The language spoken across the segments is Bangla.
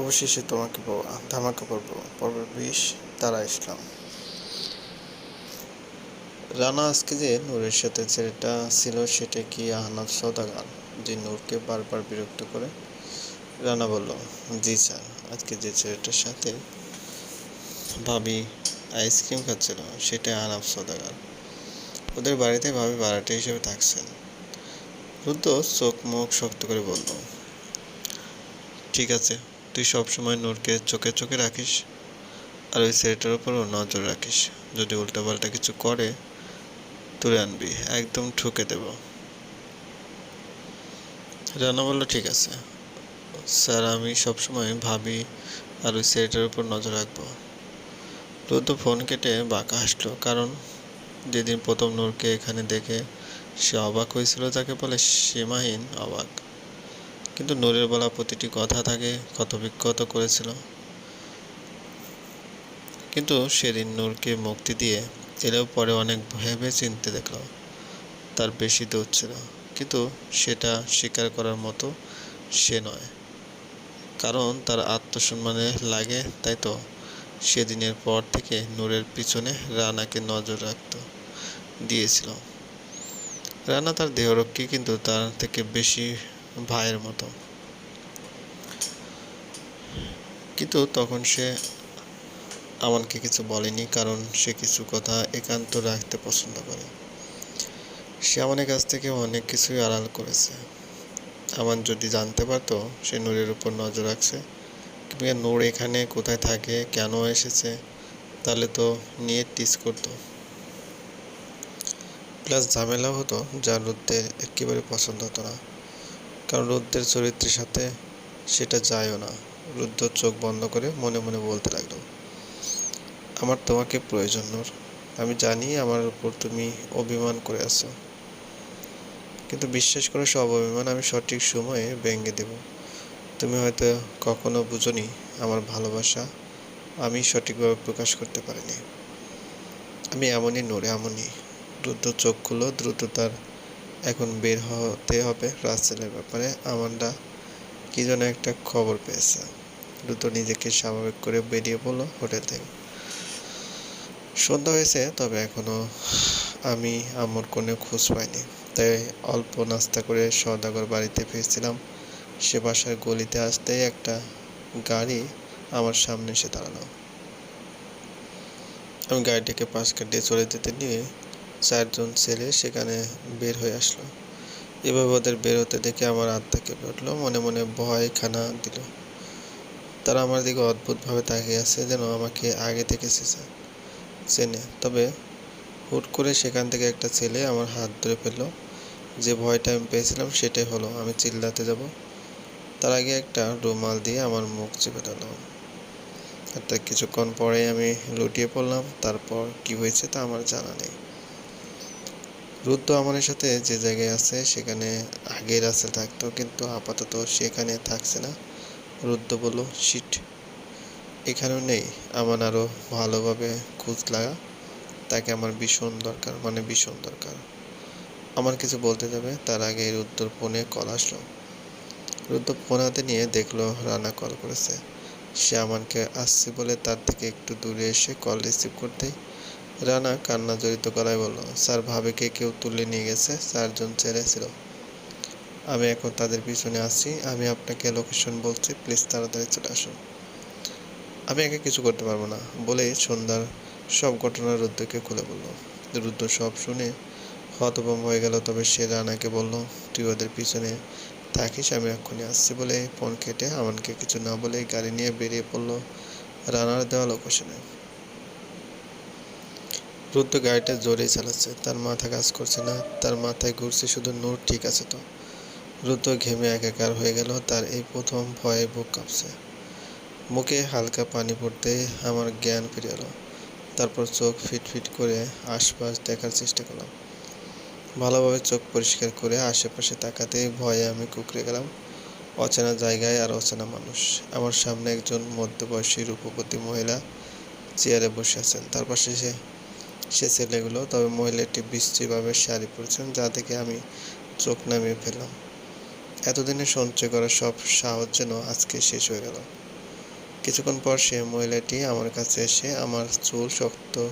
অবশেষে তোমাকে পাওয়া ধামাকা পর্ব পর্ব বিশ, তারা ইসলাম। রানা আজকে যে নূরের সাথে ছেলেটা ছিল, সেটা কি আহনাফ সৌদাগার যে নূরকে বারবার বিরক্ত করে? রানা বলল, জি স্যার, আজকে যে ছেলেটার সাথে ভাবি আইসক্রিম খাচ্ছিল, সেটা আহনাফ সৌদাগার ওদের বাড়িতে ভাবি ভাড়াটে হিসেবে থাকছেন। রুদ্র চোখ মুখ শক্ত করে বলল, ঠিক আছে তুই সবসময় নূরকে চোখে চোখে রাখিস আর ওই ছেলেটার উপরও নজর রাখিস। যদি উল্টাপাল্টা কিছু করে, তুলে আনবি, একদম ঠুকে দেব। রানা বলল, ঠিক আছে। স্যার, আমি সবসময় ভাবি আর ওই ছেলেটার উপর নজর রাখব। রুদ্র ফোন কেটে বাঁকা হাসলো, কারণ যেদিন প্রথম নূরকে এখানে দেখে সে অবাক হয়েছিল, তাকে বলে সীমাহীন অবাক। কিন্তু নূরের বলা প্রতিটি কথা তাকে ক্ষতবিক্ষত করেছিল। কিন্তু সেদিন নূরকে মুক্তি দিয়ে এলেও পরে অনেক ভেবে চিনতে দেখল, তার বেশি দোষ ছিল। কিন্তু সেটা স্বীকার করার মতো সে নয়। কারণ তার আত্মসম্মানে লাগে, তাই তো? সেদিনের পর থেকে নূরের পিছনে রানাকে নজর রাখত, দিয়েছিল। রানা তার দেহরক্ষী, কিন্তু তার থেকে বেশি ভাইয়ের মতো। কিন্তু তখন সে আমানকে কিছু বলেনি, কারণ সে কিছু কথা একান্ত রাখতে পছন্দ করে। সে আমানের কাছ থেকে অনেক কিছুই আড়াল করেছে। আমান যদি জানতে পারতো, সে নূরের উপর নজর রাখছে নূর এখানে কোথায় থাকে, কেন এসেছে, তাহলে তো নিয়ে টিস করতো। প্লাস ঝামেলা হতো যা রুদ্রের একেবারে পছন্দ হতো না। কারণ রুদ্রের চরিত্রের সাথে সেটা যায়ও না। রুদ্র চোখ বন্ধ করে মনে মনে বলতে লাগল, আমার তোমাকে প্রয়োজন, নূর। আমি জানি আমার উপর তুমি অভিমান করে আছো। কিন্তু বিশ্বাস করো, সব অভিমান আমি সঠিক সময়ে ভেঙে দেব। তুমি হয়তো কখনো বুঝনি, আমার ভালোবাসা আমি সঠিকভাবে প্রকাশ করতে পারিনি। আমি এমনই নড়ে এমনই। দ্রুত চোখগুলো দ্রুত তার এখন বের হতে হবে রাসেলের ব্যাপারে। আমান্ডা কি যেন একটা খবর পেয়েছে। দ্রুত নিজেকে স্বাভাবিক করে বেরিয়ে পড়ল হোটেল থেকে সন্ধ্যা হয়েছে, তবে এখনও আমি আমার কোনো খোঁজ পাইনি। তাই অল্প নাস্তা করে সদাগর বাড়িতে ফিরছিলাম। সে বাসার গলিতে আসতেই একটা গাড়ি আমার সামনে এসে দাঁড়াল। আমি গাড়িটিকে পাশ কাটিয়ে চলে যেতে নিয়ে চারজন ছেলে সেখানে বের হয়ে আসলো। এভাবে ওদের বের হতে দেখে আমার আত্মা কেঁপে উঠল মনে মনে ভয় খানা দিল। তারা আমার দিকে অদ্ভুতভাবে তাকিয়ে আছে, যেন আমাকে আগে থেকে চেনে। তবে হুট করে সেখান থেকে একটা ছেলে আমার হাত ধরে ফেলল। যে ভয়টা আমি পেয়েছিলাম সেটাই হলো, আমি চিল্লাতে যাব। তার আগে একটা রুমাল দিয়ে আমার মুখ চেপে দিল আর তার কিছুক্ষণ পরে আমি লুটিয়ে পড়লাম, তারপর কি হয়েছে তা আমার জানা নেই। রুদ্র আমাদের সাথে যে জায়গায় আছে, সেখানে আগে রাসেল থাকতো, কিন্তু আপাতত সেখানে থাকছে না। রুদ্র বলল, শিট, এখানেও নেই। আমার আরও ভালোভাবে খোঁজ লাগা। তাকে আমার ভীষণ দরকার মানে ভীষণ দরকার। আমার কিছু বলতে যাবে? তার আগে রুদ্রর ফোনে কল আসলো। রুদ্র ফোন হাতে নিয়ে দেখল, রানা কল করেছে। সে আমাকে আসছে বলে তার থেকে একটু দূরে এসে কল রিসিভ করতেই রানা কান্না জড়িত গলায় বলল, স্যার, ভাবিকে কেউ তুলে নিয়ে গেছে, চারজন ছেলে ছিল। আমি এখন তাদের পিছনে আসছি আমি আপনাকে লোকেশন বলছি প্লিজ তাড়াতাড়ি চলে আসুন। আমি একে কিছু করতে পারব না বলেই সন্ধ্যার সব ঘটনা রুদ্রকে খুলে বলল। রুদ্র সব শুনে হতভম্ব হয়ে গেল, তবে সে রানাকে বলল, তুই ওদের পিছনে থাকিস, আমি এক্ষুনি আসছি, বলে ফোন কেটে আমানকে কিছু না বলে গাড়ি নিয়ে বেরিয়ে পড়ল রানার দেওয়া লোকেশনে রুদ্র গাড়িটা জোরেই চালাচ্ছে। তার মাথা কাজ করছে না, তার মাথায় ঘুরছে শুধু নূর, ঠিক আছে তো? রুদ্র ঘেমে একাকার হয়ে গেল, তার এই প্রথম ভয়ে বুক কাঁপছে। মুখে হালকা পানি পড়তে আমার জ্ঞান ফিরে এলো। তারপর চোখ ফিটফিট করে আশপাশ দেখার চেষ্টা করলাম। ভালোভাবে চোখ পরিষ্কার করে আশেপাশে তাকাতেই ভয়ে আমি কুকড়ে গেলাম। অচেনা জায়গায় আর অচেনা মানুষ। আমার সামনে একজন মধ্যবয়সী রূপবতী মহিলা চেয়ারে বসে আছেন। তার পাশে সে সে ছেলেগুলো, তবে মহিলাটি বিশ্রীভাবে শাড়ি পরেছেন, যা থেকে আমি চোখ নামিয়ে ফেললাম। এতদিনে সঞ্চয় করা সব সাহস যেন আজকে শেষ হয়ে গেল। কিছুক্ষণ পর সে মহিলাটি আমার কাছে এসে আমার চুল শক্ত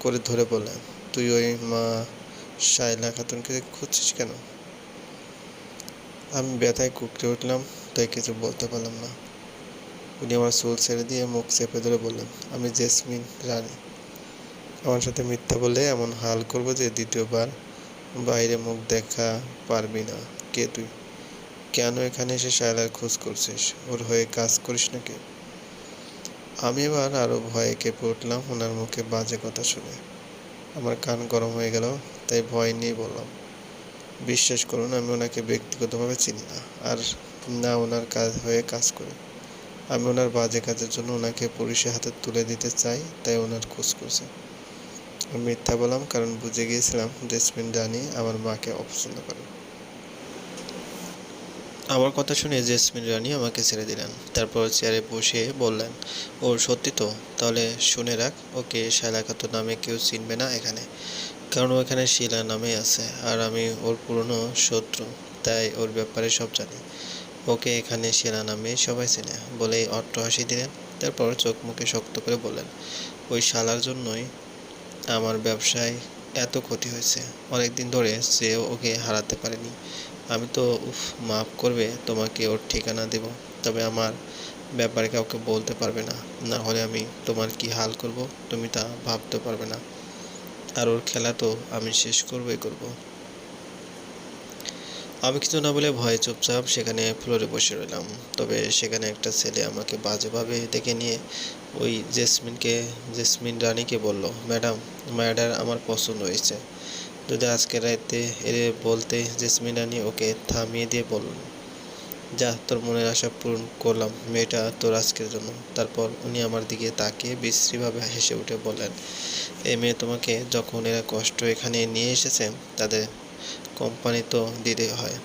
করে ধরে বললেন তুই ওই মা শাইলা খাতুনকে খুঁজছিস কেন? আমি ব্যথায় কুকড়ে উঠলাম, তাই কিছু বলতে পারলাম না। উনি আমার চুল ছেড়ে দিয়ে মুখ চেপে ধরে বললেন, আমি জেসমিন রানী। আমার সাথে মিথ্যা বলে এমন হাল করব যে দ্বিতীয়বার বাইরে মুখ দেখা পারবি না। কে তুই? কেন এখানে এসে শায়লার খোঁজ করছিস? ওর হয়ে কাজ করিস না কে আমি এবার আরও ভয়ে কেঁপে উঠলাম ওনার মুখে বাজে কথা শুনে। আমার কান গরম হয়ে গেল, তাই ভয় নিয়ে বললাম, বিশ্বাস করুন, আমি ওনাকে ব্যক্তিগতভাবে চিনি না, আর না ওনার কাজ হয়ে কাজ করি। আমি ওনার বাজে কাজের জন্য ওনাকে পুলিশের হাতে তুলে দিতে চাই, তাই ওনার খোঁজ করছে। মিথ্যা বললাম কারণ বুঝে গিয়েছিলাম জেসমিন রানী আমার মাকে অপছন্দ করে। আমার কথা শুনে জেসমিন রানি আমাকে ছেড়ে দিলেন। তারপর চেয়ারে বসে বললেন, ও, সত্যি তো? তাহলে শুনে রাখ, ওকে শায়লা নামে কেউ চিনবে না এখানে। কারণ ও এখানে শিলা নামে আছে, আর আমি ওর পুরনো শত্রু, তাই ওর ব্যাপারে সব জানি। ওকে এখানে শিলা নামে সবাই চেনে। বলেই অট্ট হাসি দিলেন। তারপর চোখ মুখে শক্ত করে বললেন, ওই শালার জন্যই আমার ব্যবসায় এত ক্ষতি হয়েছে। অনেক দিন ধরে সে ওকে হারাতে পারেনি। আমি তো, উফ, মাফ করবে, তোমাকে ওর ঠিকানা দেব। তবে আমার ব্যাপারে কাউকে বলতে পারবে না। না হলে আমি তোমার কি হাল করব, তুমি তা ভাবতে পারবে না। আর ওর খেলা তো আমি শেষ করবই করব। আমি কিছু না বলে ভয়ে চুপচাপ সেখানে ফ্লোরে বসে রইলাম। তবে সেখানে একটা ছেলে আমাকে বাজেভাবে দেখে নিয়ে ওই জেসমিনকে, জেসমিন রানীকে বলল, ম্যাডাম, ম্যাডার আমার পছন্দ হয়েছে। যদি আজকে রাতে এর বলতে জেসমিন রানী ওকে থামিয়ে দিয়ে বললেন যা, তোর মনের আশা পূরণ করলাম, মেয়েটা তোর আজকের জন্য। তারপর উনি আমার দিকে তাকিয়ে বিশ্রীভাবে হেসে উঠে বললেন এই মেয়ে তোমাকে যখন এরা কষ্ট এখানে নিয়ে এসেছে, তাদের কোম্পানি তো দিতে হয়।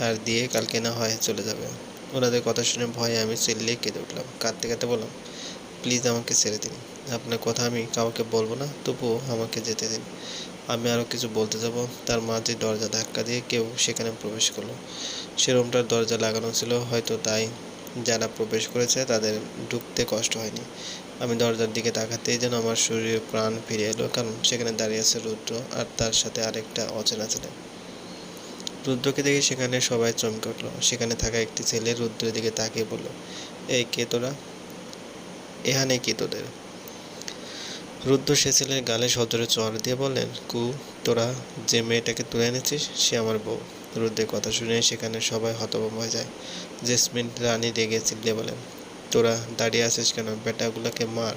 আর দিয়ে কালকে না হয় চলে যাবে। ওনাদের কথা শুনে ভয়ে আমি চিল্লিয়ে কেঁদে উঠলাম। কাঁদতে কাঁদতে বললাম, প্লিজ আমাকে ছেড়ে দিন। আপনার কথা আমি কাউকে বলব না, তবুও আমাকে যেতে দিন। আমি আরও কিছু বলতে যাব। তার মাঝে দরজা ধাক্কা দিয়ে কেউ সেখানে প্রবেশ করল। সে রুমটার দরজা লাগানো ছিল, হয়তো তাই যারা প্রবেশ করেছে তাদের ঢুকতে কষ্ট হয়নি। আমি দরজার দিকে তাকাতেই যেন আমার শরীরে প্রাণ ফিরে এলো, কারণ সেখানে দাঁড়িয়ে আছে রুদ্র আর তার সাথে আরেকটা অচেনা ছেলে। রুদ্রকে দেখে সেখানে সবাই চমকে উঠল। সেখানে থাকা একটি ছেলে রুদ্রের দিকে তাকিয়ে বলল, এই কে তোরা? এখানে কে তোদের? রুদ্র সে ছেলের গালে সজোরে চড় দিয়ে বললেন, কু, তোরা যে মেয়েটাকে তুলে এনেছিস সে আমার বউ। রুদ্রের কথা শুনে সেখানে সবাই হতভম্ব হয়ে যায়। জেসমিন, রানী রেগে চিল্লে বলেন তোরা দাঁড়িয়ে আছিস কেন? বেটাগুলোকে মার।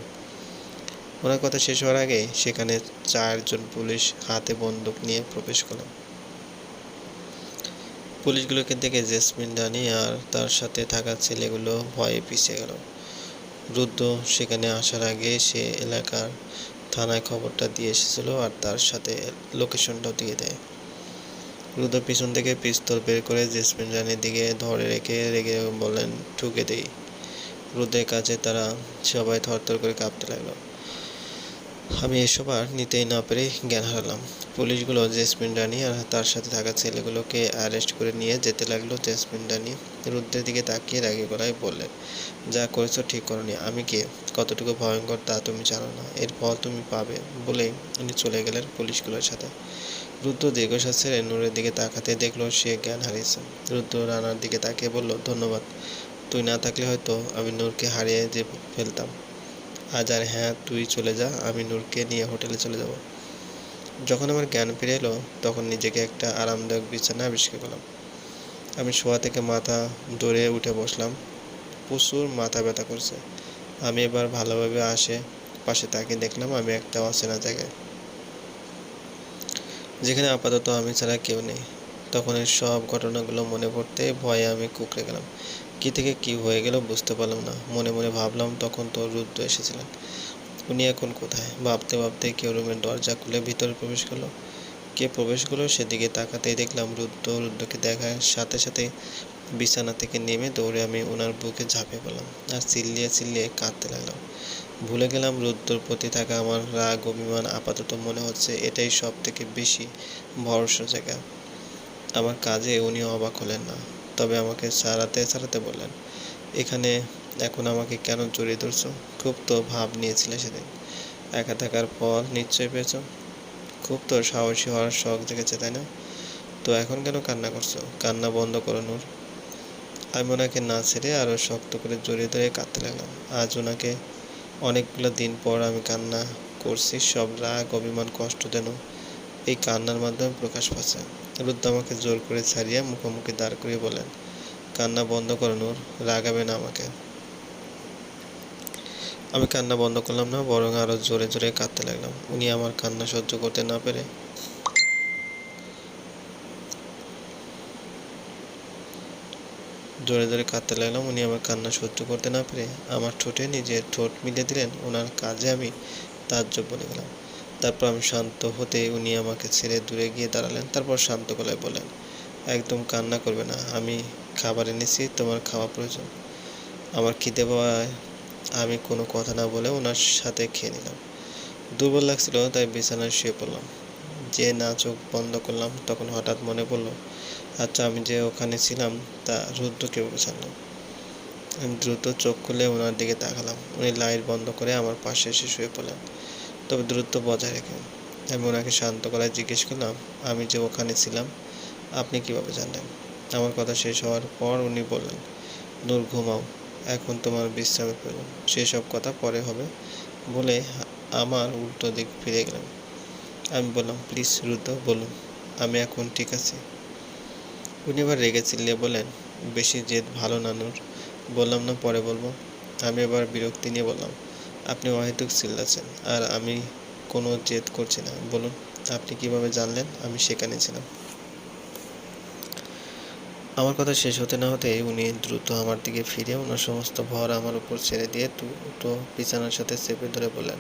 ওনার কথা শেষ হওয়ার আগেই সেখানে চারজন পুলিশ হাতে বন্দুক নিয়ে প্রবেশ করল পুলিশগুলোকে দেখে জেসমিন, রানী আর তার সাথে থাকা ছেলেগুলো ভয়ে পিছিয়ে গেল। রুদ্র সেখানে আসার আগে সে এলাকার থানায় খবরটা দিয়ে এসেছিল আর তার সাথে লোকেশনটাও দিয়ে দেয়। রুদ্র পিছন থেকে পিস্তল বের করে জেসমিন রানীর দিকে ধরে রেখে রেগে বললেন, ঠুকে দেই। রুদ্রের কাছে তারা সবাই থরথর করে কাঁপতে লাগল। আমি এসব আর নিতেই না পেরে জ্ঞান হারালাম। পুলিশগুলো জেসমিন রানী আর তার সাথে থাকা ছেলেগুলোকে অ্যারেস্ট করে নিয়ে যেতে লাগল জেসমিন রানী। রুদ্রের দিকে তাকিয়ে রাগে গলায় বললেন, যা করেছ ঠিক করনি। আমি কে? কতটুকু ভয়ঙ্কর তা তুমি জানো না। এর ফল তুমি পাবে বলেই উনি চলে গেলেন পুলিশগুলোর সাথে। রুদ্র দীর্ঘশ্বাস ছেড়ে নূরের দিকে তাকাতে দেখল সে জ্ঞান হারিয়েছে। রুদ্র রানার দিকে তাকিয়ে বলল, ধন্যবাদ। তুই না থাকলে হয়তো আমি নূরকে হারিয়ে যে ফেলতাম। আজ আর হ্যাঁ তুই চলে যা, আমি নূরকে নিয়ে হোটেলে চলে যাব। যখন আমার জ্ঞান ফিরে এলো, তখন নিজেকে একটা আরামদায়ক বিছানা আবিষ্কার করলাম। আমি শোয়া থেকে মাথা দৌড়ে উঠে বসলাম। প্রচুর মাথা ব্যথা করছে। আমি এবার ভালোভাবে আসে পাশে তাকিয়ে দেখলাম, আমি একটা অচেনা জায়গায়। যেখানে আপাতত আমি ছাড়া কেউ নেই। তখন এর সব ঘটনাগুলো মনে পড়তে ভয়ে আমি কুকড়ে গেলাম। কি থেকে কি হয়ে গেল বুঝতে পারলাম না। মনে মনে ভাবলাম তখন তো রুদ্র এসেছিলেন। উনি এখন কোথায়? ভাবতে ভাবতে কেউ রুমের দরজা খুলে ভিতরে প্রবেশ করল। কে প্রবেশ করল সেদিকে তাকাতেই দেখলাম রুদ্র রুদ্রকে দেখার সাথে সাথে বিছানা থেকে নেমে দৌড়ে আমি ওনার বুকে ঝাঁপিয়ে পড়লাম আর চিল্লিয়ে চিল্লিয়ে কাঁদতে লাগলাম। ভুলে গেলাম রুদ্রর প্রতি থাকা আমার রাগ অভিমান আপাতত মনে হচ্ছে এটাই সব থেকে বেশি ভরসা জায়গা। আমার কাজে উনি অবাক হলেন না। তবে আমাকে সারাতে সারাতে বললেন, এখানে এখন আমাকে কেন জড়িয়ে ধরছো? খুব তো ভাব নিয়েছিলে সেদিন। একা থাকার ফল নিশ্চয়ই পেয়েছ। খুব তো সাহসী হওয়ার শখ জেগেছে তাই না? তো এখন কেন কান্না করছ? কান্না বন্ধ করো, নূর। আমি ওনাকে না ছেড়ে আরও শক্ত করে জড়িয়ে ধরে কাঁদতে লাগলাম। আজ ওনাকে অনেকগুলো দিন পর আমি কান্না করছি, সব রাগ, অভিমান, কষ্ট যেন এই কান্নার মাধ্যমে প্রকাশ পাচ্ছে। রুদ্র আমাকে জোর করে ছাড়িয়ে মুখোমুখি দাঁড় করিয়ে বলেন কান্না বন্ধ করো নূর, রাগাবে না আমাকে। আমি কান্না বন্ধ করলাম না, বরং আরও জোরে জোরে কাঁদতে লাগলাম। উনি আমার কান্না সহ্য করতে না পেরে জোরে জোরে কাঁদতে লাগলাম। উনি আমার কান্না সহ্য করতে না পেরে আমার ঠোঁটে নিজের ঠোঁট মিলিয়ে দিলেন। ওনার কাজে আমি তাজ্জব বলে গেলাম। তারপর আমি শান্ত হতে উনি আমাকে ছেড়ে দূরে গিয়ে দাঁড়ালেন। তারপর শান্ত গলায় বলেন একদম কান্না করবে না, আমি খাবার এনেছি, তোমার খাওয়া প্রয়োজন। আমার খিদে পাওয়ায় আমি কোনো কথা না বলে ওনার সাথে খেয়ে নিলাম। দুর্বল লাগছিল, তাই বিছানায় শুয়ে পড়লাম। যে না চোখ বন্ধ করলাম, তখন হঠাৎ মনে পড়ল আচ্ছা আমি যে ওখানে ছিলাম, তা রুদ্র কীভাবে জানলাম আমি দ্রুত চোখ খুলে ওনার দিকে তাকালাম। উনি লাইট বন্ধ করে আমার পাশে এসে শুয়ে পড়লেন। তবে দূরত্ব বজায় রেখে আমি ওনাকে শান্ত করায় জিজ্ঞেস করলাম, আমি যে ওখানে ছিলাম, আপনি কীভাবে জানলেন? আমার কথা শেষ হওয়ার পর উনি বললেন, নূর, ঘুমাও, এখন তোমার বিশ্রামের প্রয়োজন সেসব কথা পরে হবে বলে আমার উল্টো দিক ফিরে গেলাম। আমি বললাম, প্লিজ রুদ্র, বলুন, আমি এখন ঠিক আছি? উনি এবার রেগে চিল্লিয়ে বলেন বেশি জেদ ভালো না নূর, বললাম না পরে বলব। আমি এবার বিরক্তি নিয়ে বললাম আপনি অহেতুক চিল্লাচ্ছেন আর আমি কোনো জেদ করছি না। বলুন, আপনি কীভাবে জানলেন আমি সেখানে ছিলাম? আমার কথা শেষ হতে না হতে উনি দ্রুত আমার দিকে ফিরে ওনার সমস্ত ভর আমার উপর ছেড়ে দিয়ে দুটো বিছানার সাথে চেপে ধরে বললেন,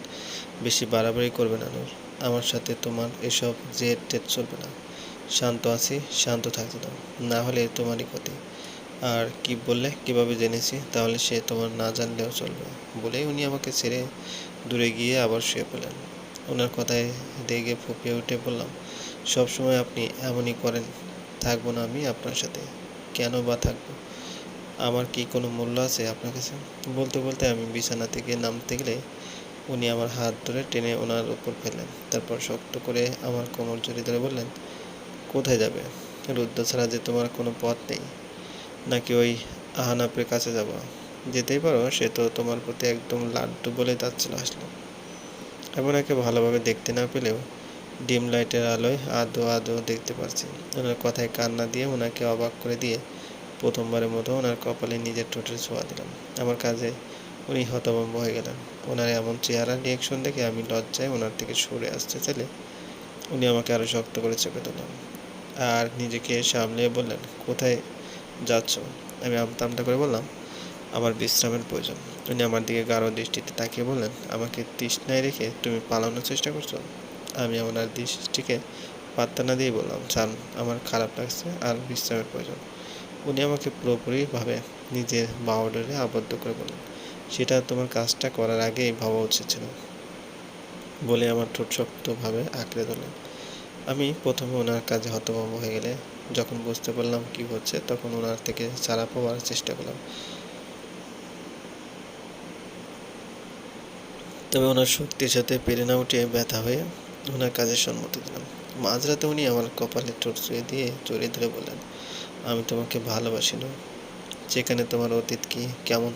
বেশি বাড়াবাড়ি করবে না নূর। আমার সাথে তোমার এসব জেদ টেদ চলবে না। শান্ত আছি, শান্ত থাকতে দাও। না হলে তোমারই ক্ষতি। আর কি বললে, কীভাবে জেনেছি, তাহলে সে তোমার না জানলেও চলবে। বলেই উনি আমাকে ছেড়ে দূরে গিয়ে আবার শুয়ে পড়লেন। ওনার কথায় রেগে ফুপিয়ে উঠে বললাম সবসময় আপনি এমনই করেন, থাকব না আমি আপনার সাথে। কেন বা থাকব? আমার কি কোনো মূল্য আছে আপনার কাছে? বলতে বলতে আমি বিছানা থেকে নামতে গেলে উনি আমার হাত ধরে টেনে ওনার উপর ফেলেন তারপর শক্ত করে আমার কোমর জড়িয়ে ধরে বললেন, কোথায় যাবে? রুদ্র ছাড়া যে তোমার কোনো পথ নেই। নাকি ওই আহানাপের কাছে যাব? যেতেই পারো, সে তো তোমার প্রতি একদম লাড্ডু বলে যাচ্ছিল আসলো। এমন একে ভালোভাবে দেখতে না পেলেও ডিম লাইটের আলোয় আদো আদো দেখতে পারছি। ওনার কথায় কান্না দিয়ে ওনাকে অবাক করে দিয়ে প্রথমবারের মতো ওনার কপালে নিজের ঠোঁটের ছোঁয়া দিলাম। আমার কাজে উনি হতভম্ব হয়ে গেলেন। ওনার এমন চেহারা রিয়েকশন দেখে আমি লজ্জায় ওনার থেকে সরে আসতে চাইলে উনি আমাকে আরও শক্ত করে চেপে দিলেন আর নিজেকে সামলিয়ে বললেন, কোথায় যাচ্ছ। আমি আমতা করে বললাম, আমার বিশ্রামের প্রয়োজন। উনি আমার দিকে গাঢ় দৃষ্টিতে তাকিয়ে বললেন, আমাকে তৃষ্ণায় রেখে তুমি পালানোর চেষ্টা করছ? আমি ওনার দৃষ্টিকে পাত্তা না দিয়ে বললাম, চান, আমার খারাপ লাগছে আর বিশ্রামের প্রয়োজন। উনি আমাকে পুরোপুরিভাবে নিজের বাউডারে আবদ্ধ করে বললেন, সেটা তোমার কাজটা করার আগেই ভাবা উচিত ছিল। বলে আমার ঠোঁট শক্তভাবে আঁকড়ে ধরলেন। আমি প্রথমে ওনার কাজে হতভম্ব হয়ে গেলে যখন বুঝতে পারলাম কি হচ্ছে, তখন ওনার থেকে ছাড়া পাওয়ার চেষ্টা করলাম। তবে ওনার শক্তির সাথে পেরে না উঠে ব্যথা হয়ে ওনার কাজের সম্মতি দিলাম। মাঝরাতে উনি আমার কপালে ঠোঁট ছুঁয়ে দিয়ে জড়িয়ে ধরে বললেন, আমি তোমাকে ভালোবাসি না। যেখানে তোমার অতীত কি, কেমন